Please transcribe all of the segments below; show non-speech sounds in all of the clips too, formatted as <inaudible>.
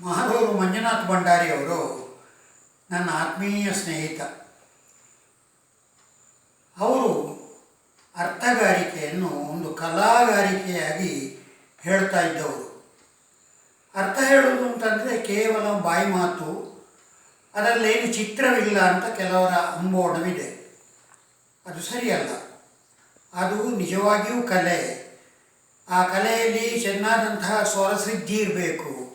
ಮಹಾದೇವರು ಮಂಜುನಾಥ್ ಭಂಡಾರಿಯವರು ನನ್ನ ಆತ್ಮೀಯ ಸ್ನೇಹಿತ. ಅವರು ಅರ್ಥಗಾರಿಕೆಯನ್ನು ಒಂದು ಕಲಾಗಾರಿಕೆಯಾಗಿ ಹೇಳ್ತಾ ಇದ್ದವರು. ಅರ್ಥ ಹೇಳೋದು ಅಂತಂದರೆ ಕೇವಲ ಬಾಯಿ ಮಾತು, ಅದರಲ್ಲೇನು ಚಿತ್ರವಿಲ್ಲ ಅಂತ ಕೆಲವರ ಅಂಬೋಣವಿದೆ. ಅದು ಸರಿಯಲ್ಲ. ಅದು ನಿಜವಾಗಿಯೂ ಕಲೆ. ಆ ಕಲೆಯಲ್ಲಿ ಚೆನ್ನಾದಂತಹ ಸ್ವರಸಿದ್ಧಿ ಇರಬೇಕು.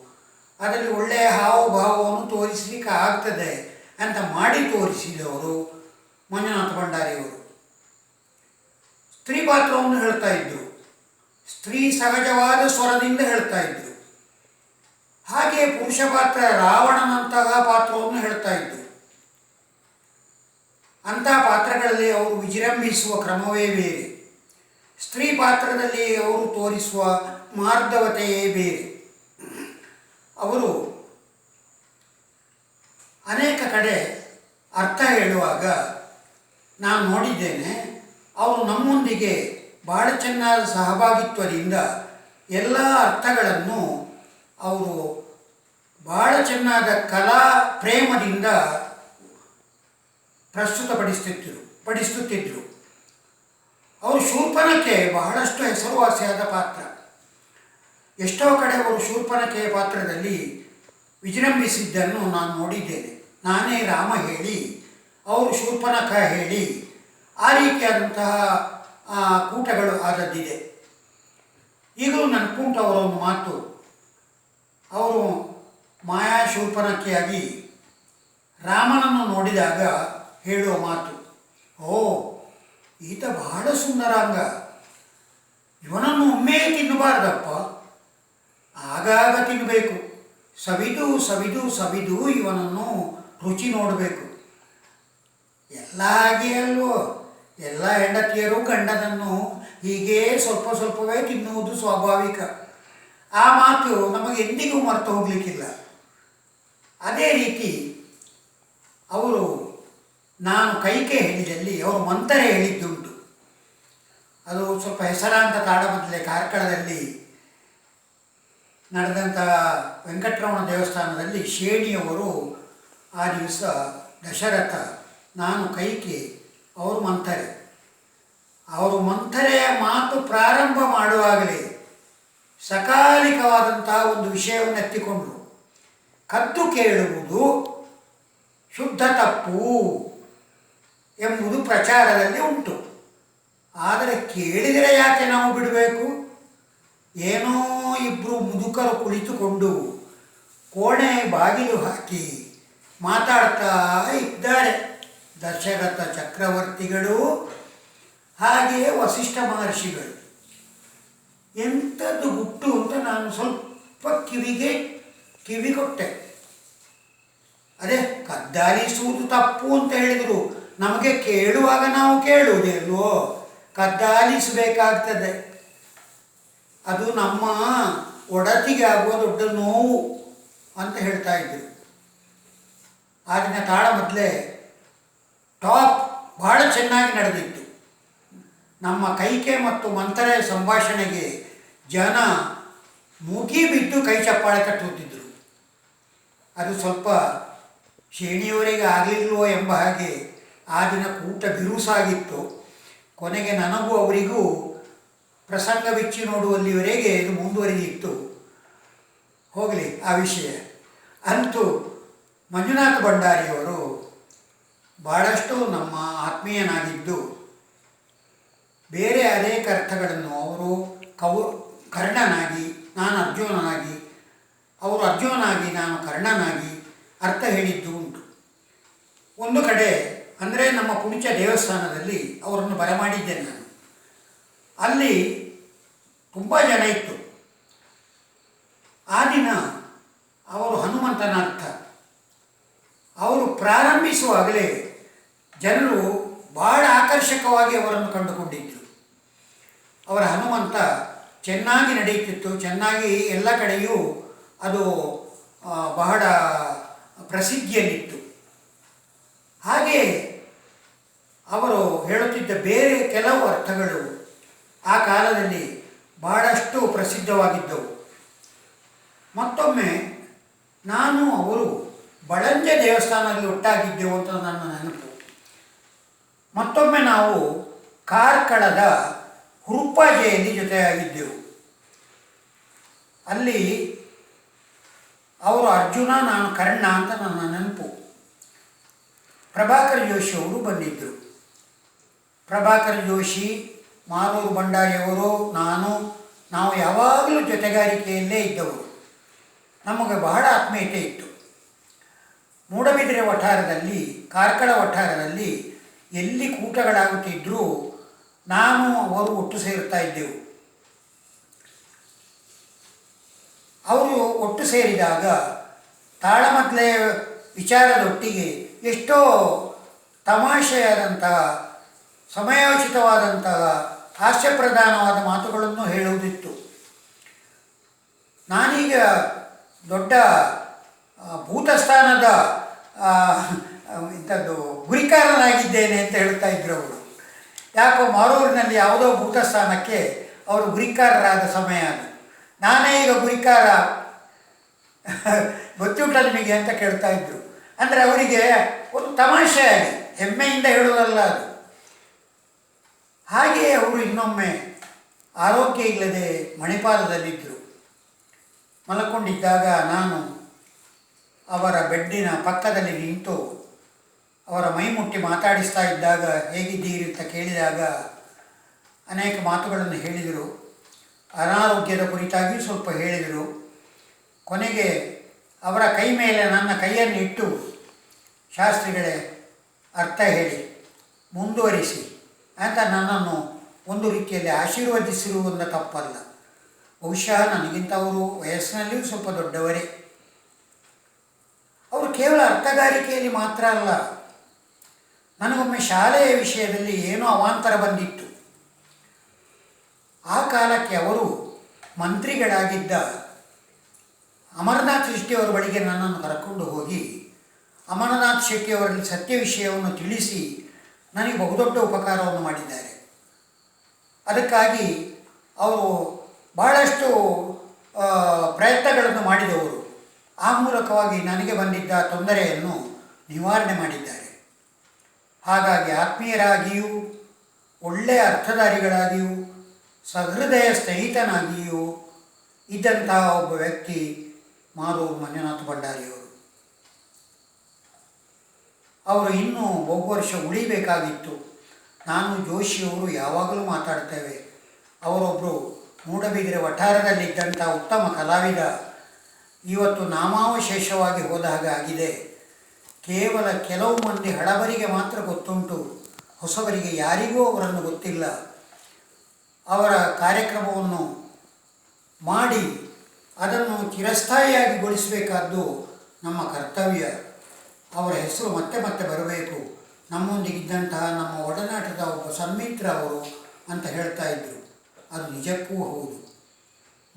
ಅದರಲ್ಲಿ ಒಳ್ಳೆಯ ಹಾವಭಾವವನ್ನು ತೋರಿಸಲಿಕ್ಕೆ ಆಗ್ತದೆ ಅಂತ ಮಾಡಿ ತೋರಿಸಿದವರು ಮಂಜುನಾಥ ಭಂಡಾರಿಯವರು. ಸ್ತ್ರೀ ಪಾತ್ರವನ್ನು ಹೇಳ್ತಾ ಇದ್ದರು ಸ್ತ್ರೀ ಸಹಜವಾದ ಸ್ವರದಿಂದ ಹೇಳ್ತಾ ಇದ್ದರು ಹಾಗೆ ಪುರುಷ ಪಾತ್ರ ರಾವಣನಂತಹ ಪಾತ್ರವನ್ನು ಹೇಳ್ತಾ ಇದ್ದರು ಅಂಥ ಪಾತ್ರಗಳಲ್ಲಿ ಅವರು ವಿಜೃಂಭಿಸುವ ಕ್ರಮವೇ ಬೇರೆ. ಸ್ತ್ರೀ ಪಾತ್ರದಲ್ಲಿ ಅವರು ತೋರಿಸುವ ಮಾರ್ಧವತೆಯೇ ಬೇರೆ. ಅವರು ಅನೇಕ ಕಡೆ ಅರ್ಥ ಹೇಳುವಾಗ ನಾನು ನೋಡಿದ್ದೇನೆ, ಅವರು ನಮ್ಮೊಂದಿಗೆ ಬಹಳ ಚೆನ್ನಾದ ಸಹಭಾಗಿತ್ವದಿಂದ ಎಲ್ಲ ಅರ್ಥಗಳನ್ನು ಅವರು ಬಹಳ ಚೆನ್ನಾದ ಕಲಾ ಪ್ರೇಮದಿಂದ ಪ್ರಸ್ತುತಪಡಿಸುತ್ತಿದ್ದರು ಪಡಿಸುತ್ತಿದ್ದರು ಅವರು ಶೂರ್ಪನಕ್ಕೆ ಬಹಳಷ್ಟು ಹೆಸರುವಾಸಿಯಾದ ಪಾತ್ರ. ಎಷ್ಟೋ ಕಡೆ ಅವರು ಶೂರ್ಪನಕೆಯ ಪಾತ್ರದಲ್ಲಿ ವಿಜೃಂಭಿಸಿದ್ದನ್ನು ನಾನು ನೋಡಿದ್ದೇನೆ. ನಾನೇ ರಾಮ ಹೇಳಿ, ಅವರು ಶೂರ್ಪನಕ ಹೇಳಿ, ಆ ರೀತಿಯಾದಂತಹ ಕೂಟಗಳು ಆದದ್ದಿದೆ. ಈಗಲೂ ಕೂಟ ಅವರ ಒಂದು ಮಾತು. ಅವರು ಮಾಯಾ ಶೂರ್ಪನಕ್ಕೆಯಾಗಿ ರಾಮನನ್ನು ನೋಡಿದಾಗ ಹೇಳುವ ಮಾತು. ಓ ಈತ ಬಹಳ ಸುಂದರಾಂಗ ಇವನನ್ನು ಒಮ್ಮೆ ತಿನ್ನಬಾರ್ದಪ್ಪ. ಆಗಾಗ ತಿನ್ನಬೇಕು ಸವಿದು ಸವಿದು ಸವಿದು ಇವನನ್ನು ರುಚಿ ನೋಡಬೇಕು. ಎಲ್ಲ ಹಾಗೆ ಅಲ್ವೋ? ಎಲ್ಲ ಹೆಂಡತಿಯರು ಗಂಡನನ್ನು ಹೀಗೆ ಸ್ವಲ್ಪ ಸ್ವಲ್ಪವೇ ತಿನ್ನುವುದು ಸ್ವಾಭಾವಿಕ. ಆ ಮಾತು ನಮಗೆ ಎಂದಿಗೂ ಮರೆತು ಹೋಗಲಿಕ್ಕಿಲ್ಲ. ಅದೇ ರೀತಿ ಅವರು ನಾನು ಕೈಕೆ ಹೇಳಿದಲ್ಲಿ ಅವರು ಮಂತರೆ ಹೇಳಿದ್ದುಂಟು. ಅದು ಸ್ವಲ್ಪ ಹೆಸರಾಂತ ತಾಡಮದ್ದಲೆ ಕಾರ್ಕಳದಲ್ಲಿ ನಡೆದಂತಹ ವೆಂಕಟರಮಣ ದೇವಸ್ಥಾನದಲ್ಲಿ ಶೇಣಿಯವರು ಆ ದಿವಸ ದಶರಥ ನಾನು ಕೈಕಿ ಅವರು ಮಂಥರೆ. ಅವರು ಮಂಥರೆಯ ಮಾತು ಪ್ರಾರಂಭ ಮಾಡುವಾಗಲೇ ಸಕಾಲಿಕವಾದಂತಹ ಒಂದು ವಿಷಯವನ್ನು ಎತ್ತಿಕೊಂಡರು. ಕತ್ತು ಕೇಳುವುದು ಶುದ್ಧ ತಪ್ಪು ಎಂಬುದು ಪ್ರಚಾರದಲ್ಲಿ ಉಂಟು. ಆದರೆ ಕೇಳಿದರೆ ಯಾಕೆ ನಾವು ಬಿಡಬೇಕು? ಏನೋ ಇಬ್ಬರು ಮುದುಕರು ಕುಳಿತುಕೊಂಡು ಕೋಣೆ ಬಾಗಿಲು ಹಾಕಿ ಮಾತಾಡ್ತಾ ಇದ್ದಾರೆ. ದಶರಥ ಚಕ್ರವರ್ತಿಗಳು ಹಾಗೆಯೇ ವಸಿಷ್ಠ ಮಹರ್ಷಿಗಳು. ಎಂಥದ್ದು ಗುಟ್ಟು ಅಂತ ನಾನು ಸ್ವಲ್ಪ ಕಿವಿಗೆ ಕಿವಿ ಕೊಟ್ಟೆ ಅದೇ ಕದ್ದಾಲಿಸುವುದು ತಪ್ಪು ಅಂತ ಹೇಳಿದರು. ನಮಗೆ ಕೇಳುವಾಗ ನಾವು ಕೇಳುವುದಿಲ್ವೋ ಕದ್ದಾಲಿಸಬೇಕಾಗ್ತದೆ. ಅದು ನಮ್ಮ ಒಡತಿಗೆ ಆಗುವ ದೊಡ್ಡ ನೋವು ಅಂತ ಹೇಳ್ತಾ ಇದ್ದರು ಆಗಿನ ತಾಳ ಮೊದಲೇ ಟಾಪ್ ಭಾಳ ಚೆನ್ನಾಗಿ ನಡೆದಿತ್ತು. ನಮ್ಮ ಕೈಕೆ ಮತ್ತು ಮಂತ್ರೆಯ ಸಂಭಾಷಣೆಗೆ ಜನ ಮುಗಿ ಬಿಟ್ಟು ಕೈ ಚಪ್ಪಾಳೆ ಕಟ್ಟುತ್ತಿದ್ದರು ಅದು ಸ್ವಲ್ಪ ಶೇಣಿಯವರಿಗೆ ಆಗಲಿಲ್ವೋ ಎಂಬ ಹಾಗೆ ಆ ದಿನ ಕೂಟ ಬಿರುಸಾಗಿತ್ತು. ಕೊನೆಗೆ ನನಗೂ ಅವರಿಗೂ ಪ್ರಸಂಗ ಬಿಚ್ಚಿ ನೋಡುವಲ್ಲಿವರೆಗೆ ಇದು ಮುಂದುವರಿದಿತ್ತು ಹೋಗಲಿ ಆ ವಿಷಯ. ಅಂತೂ ಮಂಜುನಾಥ ಭಂಡಾರಿಯವರು ಭಾಳಷ್ಟು ನಮ್ಮ ಆತ್ಮೀಯನಾಗಿದ್ದು, ಬೇರೆ ಅನೇಕ ಅರ್ಥಗಳನ್ನು ಅವರು ಕವು, ಕರ್ಣನಾಗಿ, ನಾನು ಅರ್ಜುನನಾಗಿ, ಅವರು ಅರ್ಜುನನಾಗಿ, ನಾನು ಕರ್ಣನಾಗಿ ಅರ್ಥ ಹೇಳಿದ್ದು ಉಂಟು. ಒಂದು ಕಡೆ ಅಂದರೆ ನಮ್ಮ ಪುಣಿಚ ದೇವಸ್ಥಾನದಲ್ಲಿ ಅವರನ್ನು ಬರಮಾಡಿದ್ದೆ ನಾನು. ಅಲ್ಲಿ ತುಂಬ ಜನ ಇತ್ತು. ಆ ದಿನ ಅವರು ಹನುಮಂತನ ಅರ್ಥ ಅವರು ಪ್ರಾರಂಭಿಸುವಾಗಲೇ ಜನರು ಬಹಳ ಆಕರ್ಷಕವಾಗಿ ಅವರನ್ನು ಕಂಡುಕೊಂಡಿದ್ದರು ಅವರ ಹನುಮಂತ ಚೆನ್ನಾಗಿ ನಡೆಯುತ್ತಿತ್ತು, ಚೆನ್ನಾಗಿ ಎಲ್ಲ ಕಡೆಯೂ ಅದು ಬಹಳ ಪ್ರಸಿದ್ಧಿಯಲ್ಲಿತ್ತು. ಹಾಗೆ ಅವರು ಹೇಳುತ್ತಿದ್ದ ಬೇರೆ ಕೆಲವು ಅರ್ಥಗಳು ಆ ಕಾಲದಲ್ಲಿ ಬಹಳಷ್ಟು ಪ್ರಸಿದ್ಧವಾಗಿದ್ದವು. ಮತ್ತೊಮ್ಮೆ ನಾನು ಅವರು ಬಳಂಜ ದೇವಸ್ಥಾನದಲ್ಲಿ ಒಟ್ಟಾಗಿದ್ದೆವು ಅಂತ ನನ್ನ ನೆನಪು. ಮತ್ತೊಮ್ಮೆ ನಾವು ಕಾರ್ಕಳದ ಹುರುಪಾಜೆಯಲ್ಲಿ ಜೊತೆಯಾಗಿದ್ದೆವು. ಅಲ್ಲಿ ಅವರು ಅರ್ಜುನ, ನಾನು ಕರ್ಣ ಅಂತ ನನ್ನ ನೆನಪು. ಪ್ರಭಾಕರ್ ಜೋಶಿ ಅವರು ಬಂದಿದ್ದರು. ಪ್ರಭಾಕರ್ ಜೋಶಿ ಮಾರೂರು ಭಂಡಾರಿಯವರು ನಾನು, ನಾವು ಯಾವಾಗಲೂ ಜೊತೆಗಾರಿಕೆಯಲ್ಲೇ ಇದ್ದವರು. ನಮಗೆ ಬಹಳ ಆತ್ಮೀಯತೆ ಇತ್ತು. ಮೂಡಬಿದಿರೆ ವಠಾರದಲ್ಲಿ, ಕಾರ್ಕಳ ವಠಾರದಲ್ಲಿ ಎಲ್ಲಿ ಕೂಟಗಳಾಗುತ್ತಿದ್ದರೂ ನಾನು ಅವರು ಒಟ್ಟು ಸೇರುತ್ತಾ ಇದ್ದೆವು. ಅವರು ಒಟ್ಟು ಸೇರಿದಾಗ ತಾಳಮದ್ಲೆ ವಿಚಾರದೊಟ್ಟಿಗೆ ಎಷ್ಟೋ ತಮಾಷೆಯಾದಂತಹ, ಸಮಯೋಚಿತವಾದಂತಹ ಹಾಸ್ಯಪ್ರಧಾನವಾದ ಮಾತುಗಳನ್ನು ಹೇಳುವುದಿತ್ತು. ನಾನೀಗ ದೊಡ್ಡ ಭೂತಸ್ಥಾನದ ಇಂಥದ್ದು ಗುರಿಕಾರನಾಗಿದ್ದೇನೆ ಅಂತ ಹೇಳ್ತಾ ಇದ್ರು ಅವರು. ಯಾಕೋ ಮಾರೂರಿನಲ್ಲಿ ಯಾವುದೋ ಭೂತಸ್ಥಾನಕ್ಕೆ ಅವರು ಗುರಿಕಾರರಾದ ಸಮಯ ಅದು. ನಾನೇ ಈಗ ಗುರಿಕಾರ. <laughs> ಗೊತ್ತುಂಟ ನಿಮಗೆ ಅಂತ ಕೇಳ್ತಾ ಇದ್ರು. ಅಂದರೆ ಅವರಿಗೆ ಒಂದು ತಮಾಷೆ ಆಗಿ ಹೆಮ್ಮೆಯಿಂದ ಹೇಳೋದಲ್ಲ ಅದು. ಹಾಗೆಯೇ ಅವರು ಇನ್ನೊಮ್ಮೆ ಆರೋಗ್ಯ ಇಲ್ಲದೆ ಮಣಿಪಾಲದಲ್ಲಿದ್ದರು. ಮಲಕೊಂಡಿದ್ದಾಗ ನಾನು ಅವರ ಬೆಡ್ಡಿನ ಪಕ್ಕದಲ್ಲಿ ನಿಂತು ಅವರ ಮೈ ಮುಟ್ಟಿ ಮಾತಾಡಿಸ್ತಾ ಇದ್ದಾಗ ಹೇಗಿದ್ದೀರಿ ಅಂತ ಕೇಳಿದಾಗ ಅನೇಕ ಮಾತುಗಳನ್ನು ಹೇಳಿದರು. ಅನಾರೋಗ್ಯದ ಕುರಿತಾಗಿ ಸ್ವಲ್ಪ ಹೇಳಿದರು. ಕೊನೆಗೆ ಅವರ ಕೈ ಮೇಲೆ ನನ್ನ ಕೈಯನ್ನು ಇಟ್ಟು ಶಾಸ್ತ್ರಿಗಳೇ ಅರ್ಥ ಹೇಳಿ, ಮುಂದುವರಿಸಿ. ಅಂತ ನನ್ನನ್ನು ಒಂದು ರೀತಿಯಲ್ಲಿ ಆಶೀರ್ವದಿಸಿರುವುದು ತಪ್ಪಲ್ಲ. ಬಹುಶಃ ನನಗಿಂತ ಅವರು ವಯಸ್ಸಿನಲ್ಲಿಯೂ ಸ್ವಲ್ಪ ದೊಡ್ಡವರೇ. ಅವರು ಕೇವಲ ಅರ್ಥಗಾರಿಕೆಯಲ್ಲಿ ಮಾತ್ರ ಅಲ್ಲ, ನನಗೊಮ್ಮೆ ಶಾಲೆಯ ವಿಷಯದಲ್ಲಿ ಏನೋ ಅವಾಂತರ ಬಂದಿತ್ತು. ಆ ಕಾಲಕ್ಕೆ ಅವರು ಮಂತ್ರಿಗಳಾಗಿದ್ದ ಅಮರನಾಥ್ ಶೆಟ್ಟಿಯವರ ಬಳಿಗೆ ನನ್ನನ್ನು ಕರ್ಕೊಂಡು ಹೋಗಿ ಅಮರನಾಥ್ ಶೆಟ್ಟಿಯವರಲ್ಲಿ ಸತ್ಯ ವಿಷಯವನ್ನು ತಿಳಿಸಿ ನನಗೆ ಬಹುದೊಡ್ಡ ಉಪಕಾರವನ್ನು ಮಾಡಿದ್ದಾರೆ. ಅದಕ್ಕಾಗಿ ಅವರು ಬಹಳಷ್ಟು ಪ್ರಯತ್ನಗಳನ್ನು ಮಾಡಿದವರು. ಆ ಮೂಲಕವಾಗಿ ನನಗೆ ಬಂದಿದ್ದ ತೊಂದರೆಯನ್ನು ನಿವಾರಣೆ ಮಾಡಿದ್ದಾರೆ. ಹಾಗಾಗಿ ಆತ್ಮೀಯರಾಗಿಯೂ, ಒಳ್ಳೆಯ ಅರ್ಥಧಾರಿಗಳಾಗಿಯೂ, ಸಹೃದಯ ಸ್ನೇಹಿತನಾಗಿಯೂ ಇದ್ದಂತಹ ಒಬ್ಬ ವ್ಯಕ್ತಿ ಮಾರೂರು ಮಂಜುನಾಥ ಭಂಡಾರಿಯವರು. ಅವರು ಇನ್ನೂ ಬಹು ವರ್ಷ ಉಳಿಬೇಕಾಗಿತ್ತು. ನಾನು ಜೋಶಿಯವರು ಯಾವಾಗಲೂ ಮಾತಾಡ್ತೇವೆ. ಅವರೊಬ್ಬರು ಮೂಡಬಿದಿರೆ ವಠಾರದಲ್ಲಿದ್ದಂಥ ಉತ್ತಮ ಕಲಾವಿದ. ಇವತ್ತು ನಾಮಾವಶೇಷವಾಗಿ ಹೋದ ಹಾಗೆ ಆಗಿದೆ. ಕೇವಲ ಕೆಲವು ಮಂದಿ ಹಳಬರಿಗೆ ಮಾತ್ರ ಗೊತ್ತುಂಟು. ಹೊಸಬರಿಗೆ ಯಾರಿಗೂ ಅವರನ್ನು ಗೊತ್ತಿಲ್ಲ. ಅವರ ಕಾರ್ಯಕ್ರಮವನ್ನು ಮಾಡಿ ಅದನ್ನು ಚಿರಸ್ಥಾಯಿಯಾಗಿ ಗೊಳಿಸಬೇಕಾದ್ದು ನಮ್ಮ ಕರ್ತವ್ಯ. ಅವರ ಹೆಸರು ಮತ್ತೆ ಮತ್ತೆ ಬರಬೇಕು. ನಮ್ಮೊಂದಿಗಿದ್ದಂತಹ ನಮ್ಮ ಒಡನಾಟದ ಒಬ್ಬ ಸಂಮಿತ್ರ ಅವರು ಅಂತ ಹೇಳ್ತಾ ಇದ್ದರು ಅದು ನಿಜಕ್ಕೂ ಹೌದು.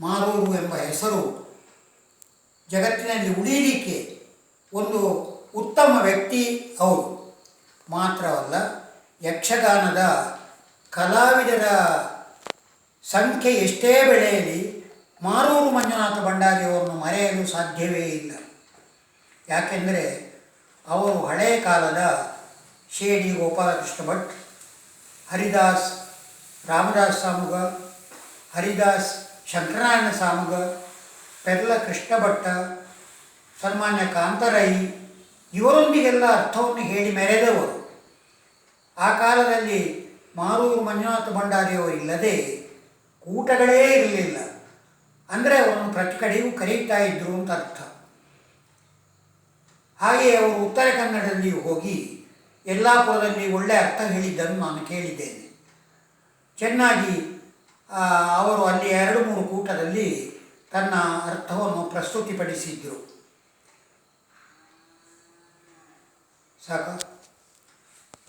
ಮಾರೂರು ಎಂಬ ಹೆಸರು ಜಗತ್ತಿನಲ್ಲಿ ಉಳಿಯಲಿಕ್ಕೆ ಒಂದು ಉತ್ತಮ ವ್ಯಕ್ತಿ ಅವರು. ಮಾತ್ರವಲ್ಲ, ಯಕ್ಷಗಾನದ ಕಲಾವಿದರ ಸಂಖ್ಯೆ ಎಷ್ಟೇ ಬೆಳೆಯಲಿ ಮಾರೂರು ಮಂಜುನಾಥ ಭಂಡಾರಿಯವರನ್ನು ಮರೆಯಲು ಸಾಧ್ಯವೇ ಇಲ್ಲ. ಯಾಕೆಂದರೆ ಅವರು ಹಳೆಯ ಕಾಲದ ಶೇಡಿ ಗೋಪಾಲಕೃಷ್ಣ ಭಟ್, ಹರಿದಾಸ್ ರಾಮದಾಸ್ ಸಾಮುಗ, ಹರಿದಾಸ್ ಶಂಕರನಾರಾಯಣ ಸಾಮುಗ, ಪೆರ್ಲ ಕೃಷ್ಣ ಭಟ್ಟ, ಸನ್ಮಾನ್ಯ ಕಾಂತರೈ, ಇವರೊಂದಿಗೆಲ್ಲ ಅರ್ಥವನ್ನು ಹೇಳಿ ಮೆರೆದವರು. ಆ ಕಾಲದಲ್ಲಿ ಮಾರೂರು ಮಂಜುನಾಥ ಭಂಡಾರಿಯವರಿಲ್ಲದೆ ಕೂಟಗಳೇ ಇರಲಿಲ್ಲ. ಅಂದರೆ ಅವರನ್ನು ಪ್ರತಿ ಕಡೆಯೂ ಕರೀತಾ ಇದ್ದರು ಅಂತ ಅರ್ಥ. ಹಾಗೆಯೇ ಅವರು ಉತ್ತರ ಕನ್ನಡದಲ್ಲಿ ಹೋಗಿ ಯಲ್ಲಾಪುರದಲ್ಲಿ ಒಳ್ಳೆ ಅರ್ಥ ಹೇಳಿದ್ದನ್ನು ನಾನು ಕೇಳಿದ್ದೇನೆ. ಚೆನ್ನಾಗಿ ಅವರು ಅಲ್ಲಿ ಎರಡು ಮೂರು ಕೂಟದಲ್ಲಿ ತನ್ನ ಅರ್ಥವನ್ನು ಪ್ರಸ್ತುತಿಪಡಿಸಿದ್ದರು ಸಾಕ?